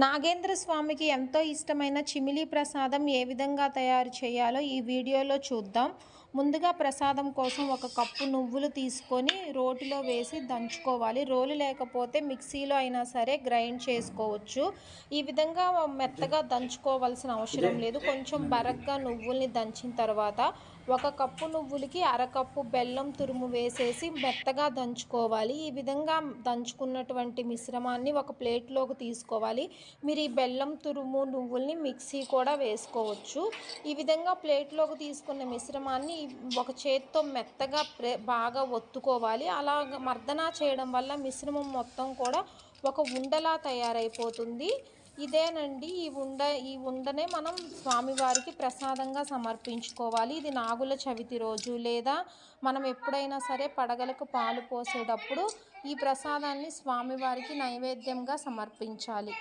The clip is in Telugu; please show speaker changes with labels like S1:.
S1: నాగేంద్ర స్వామికి ఎంతో ఇష్టమైన చిమిలి ప్రసాదం ఏ విధంగా తయారు చేయాలో ఈ వీడియోలో చూద్దాం. ముందుగా ప్రసాదం కోసం ఒక కప్పు నువ్వులు తీసుకొని రోటిలో వేసి దంచుకోవాలి. రోలు లేకపోతే మిక్సీలో అయినా సరే గ్రైండ్ చేసుకోవచ్చు. ఈ విధంగా మెత్తగా దంచుకోవాల్సిన అవసరం లేదు. కొంచెం బరగ్గా నువ్వుల్ని దంచిన తర్వాత ఒక కప్పు నువ్వులకి అరకప్పు బెల్లం తురుము వేసేసి మెత్తగా దంచుకోవాలి. ఈ విధంగా దంచుకున్నటువంటి మిశ్రమాన్ని ఒక ప్లేట్లోకి తీసుకోవాలి. మీరు ఈ బెల్లం తురుము నువ్వుల్ని మిక్సీ కూడా వేసుకోవచ్చు. ఈ విధంగా ప్లేట్లోకి తీసుకున్న మిశ్రమాన్ని ఒక చేత్తో మెత్తగా బాగా ఒత్తుకోవాలి. అలా మర్దనా చేయడం వల్ల మిశ్రమం మొత్తం కూడా ఒక ఉండలా తయారైపోతుంది. ఇదేనండి ఈ ఉండ ఈ ఉండనే మనం స్వామివారికి ప్రసాదంగా సమర్పించుకోవాలి. ఇది నాగుల చవితి రోజు లేదా మనం ఎప్పుడైనా సరే పడగలకు పాలు పోసేటప్పుడు ఈ ప్రసాదాన్ని స్వామివారికి నైవేద్యంగా సమర్పించాలి.